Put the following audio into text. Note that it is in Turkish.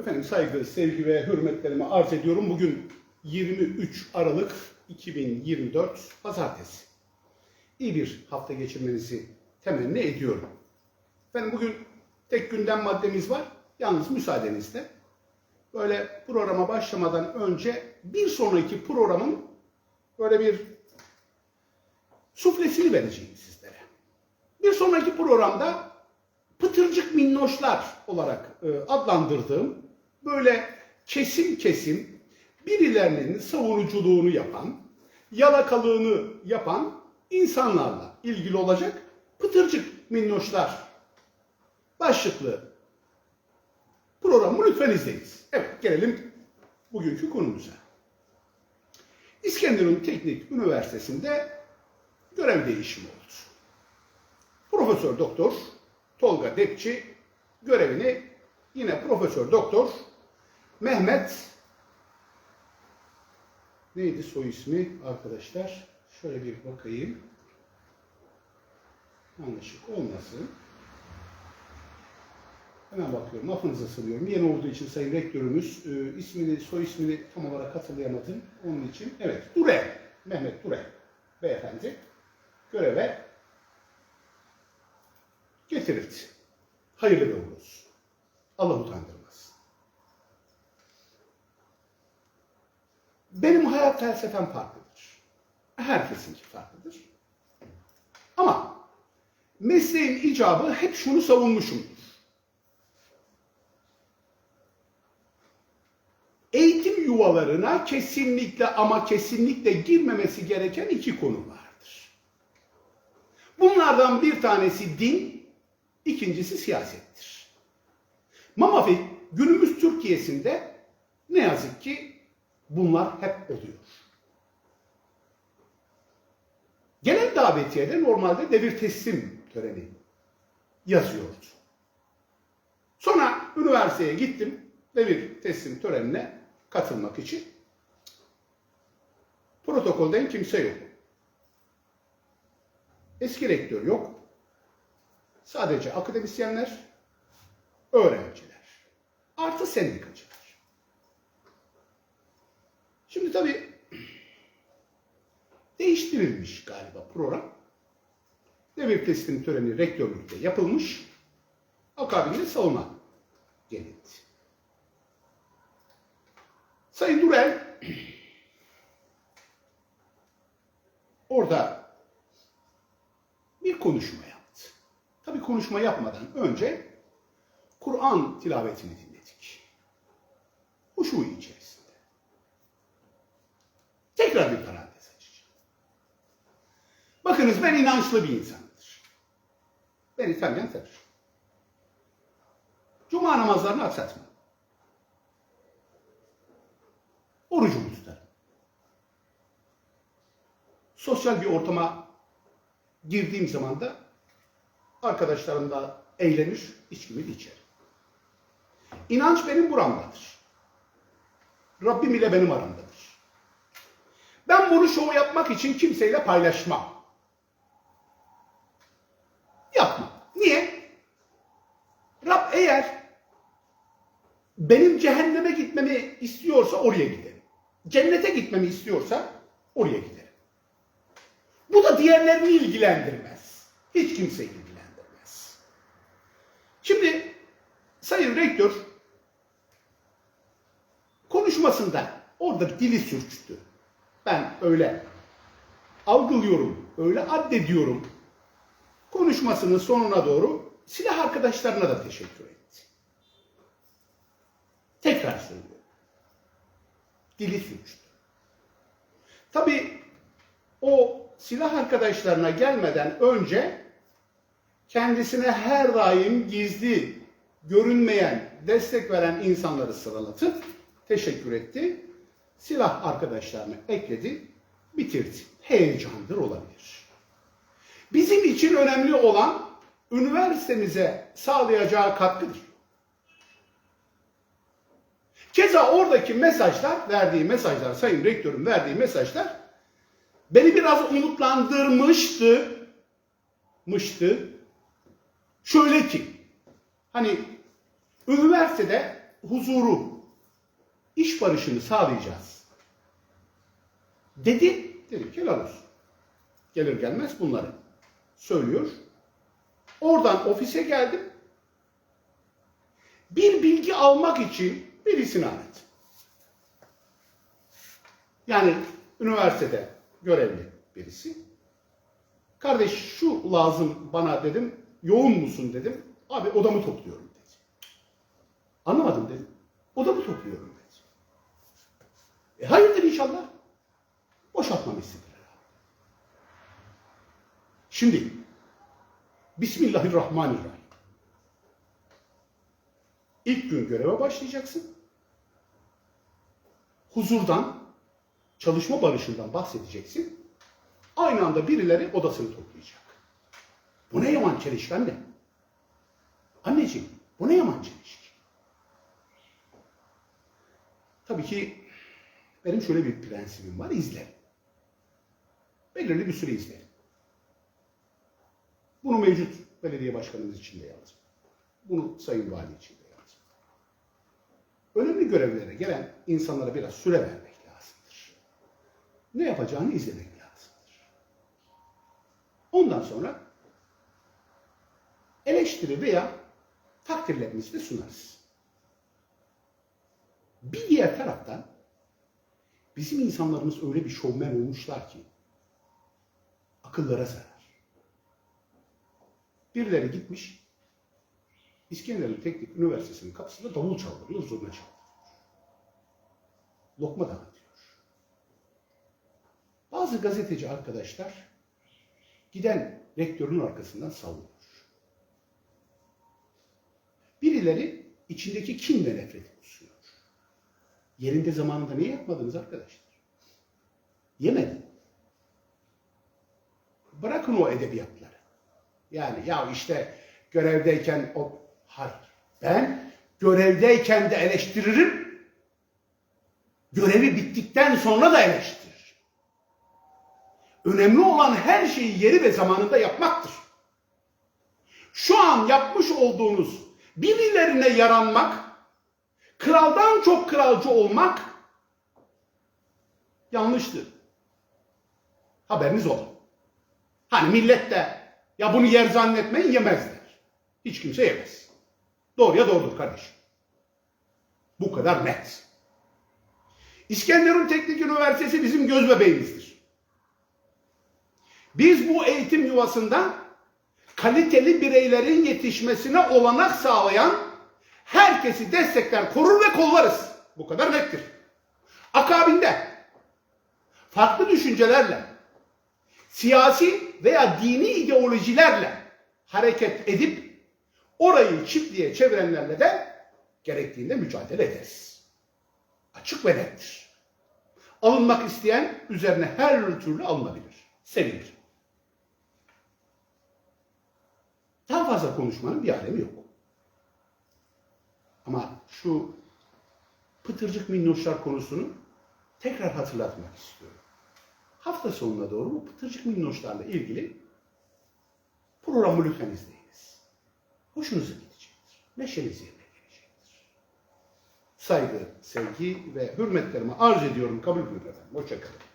Efendim saygı, sevgi ve hürmetlerimi arz ediyorum. Bugün 23 Aralık 2024 Pazartesi. İyi bir hafta geçirmenizi temenni ediyorum. Efendim bugün tek gündem maddemiz var. Yalnız müsaadenizle böyle programa başlamadan önce bir sonraki programın böyle bir suflesini vereceğim sizlere. Bir sonraki programda pıtırcık minnoşlar olarak e, adlandırdığım böyle kesim kesim birilerinin savunuculuğunu yapan, yalakalığını yapan insanlarla ilgili olacak pıtırcık minnoşlar başlıklı programı lütfen izleyiniz. Evet gelelim bugünkü konumuza. İskenderun Teknik Üniversitesi'nde görev değişimi oldu. Profesör Doktor Tolga Depçi görevini yine Profesör Doktor Mehmet neydi soy ismi arkadaşlar? Şöyle bir bakayım. Yanlışlık olmasın. Hemen bakıyorum. Affınıza sığınıyorum. Yeni olduğu için Sayın Rektörümüz e, ismini, soy ismini tam olarak hatırlayamadım. Onun için. Evet. Dure. Mehmet Dure. Beyefendi. Göreve getirildi. Hayırlı bir uğurlu olsun. Allah utandırmaz. Benim hayat felsefem farklıdır. Herkesinki farklıdır. Ama mesleğin icabı hep şunu savunmuşumdur. Eğitim yuvalarına kesinlikle ama kesinlikle girmemesi gereken iki konu vardır. Bunlardan bir tanesi din, ikincisi siyasettir. Mamafik günümüz Türkiye'sinde ne yazık ki bunlar hep oluyor. Genel davetiyede normalde devir teslim töreni yazıyordu. Sonra üniversiteye gittim devir teslim törenine katılmak için. Protokolden kimse yok. Eski rektör yok. Sadece akademisyenler, öğrenciler, artı sendikacılar. Şimdi tabii değiştirilmiş galiba program. Devir teslim töreni rektörlükte yapılmış. Akabinde salona gelindi. Sayın Durel orada bir konuşma yaptı. Tabii konuşma yapmadan önce Kur'an tilavetini dinledik. Huşu içerisinde. Tekrar bir açacağım. Bakınız ben inançlı bir insanımdır. Beni tanıyan tanır. Cuma namazlarını aksatmam. Orucumu tutarım. Sosyal bir ortama girdiğim zaman da arkadaşlarımla eğlenir, içkimi de. İnanç benim buramdadır. Rabbim ile benim aramdadır. Ben bunu şov yapmak için kimseyle paylaşmam. Yapmam. Niye? Rab eğer benim cehenneme gitmemi istiyorsa oraya giderim. Cennete gitmemi istiyorsa oraya giderim. Bu da diğerlerini ilgilendirmez. Hiç kimseyi ilgilendirmez. Şimdi Sayın Rektör konuşmasında orada dili sürçtü. Ben öyle algılıyorum, öyle addediyorum. Konuşmasının sonuna doğru silah arkadaşlarına da teşekkür etti. Tekrar söylüyorum. Dili sürçtü. Tabii o silah arkadaşlarına gelmeden önce kendisine her daim gizli, görünmeyen, destek veren insanları sıralatıp teşekkür etti. Silah arkadaşlarını ekledi, bitirdi. Heyecandır olabilir. Bizim için önemli olan üniversitemize sağlayacağı katkıdır. Keza oradaki mesajlar, verdiği mesajlar, Sayın Rektörün verdiği mesajlar beni biraz umutlandırmıştı. Mıştı. Şöyle ki, hani üniversitede huzuru, iş barışını sağlayacağız. Dedi, dedim ki helal olsun. Gelir gelmez bunları söylüyor. Oradan ofise geldim. Bir bilgi almak için birisini aradım. Yani üniversitede görevli birisi. Kardeş şu lazım bana dedim. Yoğun musun dedim. Abi odamı topluyorum dedi. Anlamadım dedim. Odamı topluyorum dedi. E hayırdır inşallah. Boşaltmamı istediler. Şimdi Bismillahirrahmanirrahim. İlk gün göreve başlayacaksın. Huzurdan, çalışma barışından bahsedeceksin. Aynı anda birileri odasını toplayacak. Bu ne yaman çelişki anne? Anneciğim, bu ne yaman çelişki? Tabii ki benim şöyle bir prensibim var, izlerim. Belirli bir süre izlerim. Bunu mevcut belediye başkanımız için de yazdım. Bunu sayın vali için. Önemli görevlere gelen insanlara biraz süre vermek lazımdır. Ne yapacağını izlemek lazımdır. Ondan sonra eleştiri veya takdirlerimizi de sunarız. Bir diğer taraftan bizim insanlarımız öyle bir şovmen olmuşlar ki akıllara zarar. Birileri gitmiş İskenderun Teknik Üniversitesi'nin kapısında davul çaldırıyor, zurna çaldırıyor. Lokma dağıtıyor. Bazı gazeteci arkadaşlar giden rektörün arkasından sallıyor. Birileri içindeki kinle nefreti kusuyor. Yerinde zamanında niye yapmadınız arkadaşlar? Yemedi. Bırakın o edebiyatları. Yani ya işte görevdeyken o hayır. Ben görevdeyken de eleştiririm. Görevi bittikten sonra da eleştiririm. Önemli olan her şeyi yeri ve zamanında yapmaktır. Şu an yapmış olduğunuz birilerine yaranmak, kraldan çok kralcı olmak yanlıştır. Haberiniz olsun. Hani millet de ya bunu yer zannetmeyin yemezler. Hiç kimse yemez. Doğruya doğrudur kardeşim. Bu kadar net. İskenderun Teknik Üniversitesi bizim göz bebeğimizdir. Biz bu eğitim yuvasında kaliteli bireylerin yetişmesine olanak sağlayan herkesi destekler, korur ve kollarız. Bu kadar nettir. Akabinde farklı düşüncelerle, siyasi veya dini ideolojilerle hareket edip orayı çiftliğe çevirenlerle de gerektiğinde mücadele ederiz. Açık ve nettir. Alınmak isteyen üzerine her türlü alınabilir. Sevinir. Daha fazla konuşmanın bir alemi yok. Ama şu pıtırcık minnoşlar konusunu tekrar hatırlatmak istiyorum. Hafta sonuna doğru bu pıtırcık minnoşlarla ilgili programı lütfen izleyiniz. Hoşunuza gidecektir. Neşeniz yerine gelecektir. Saygı, sevgi ve hürmetlerimi arz ediyorum. Kabul buyurun efendim. Hoşçakalın.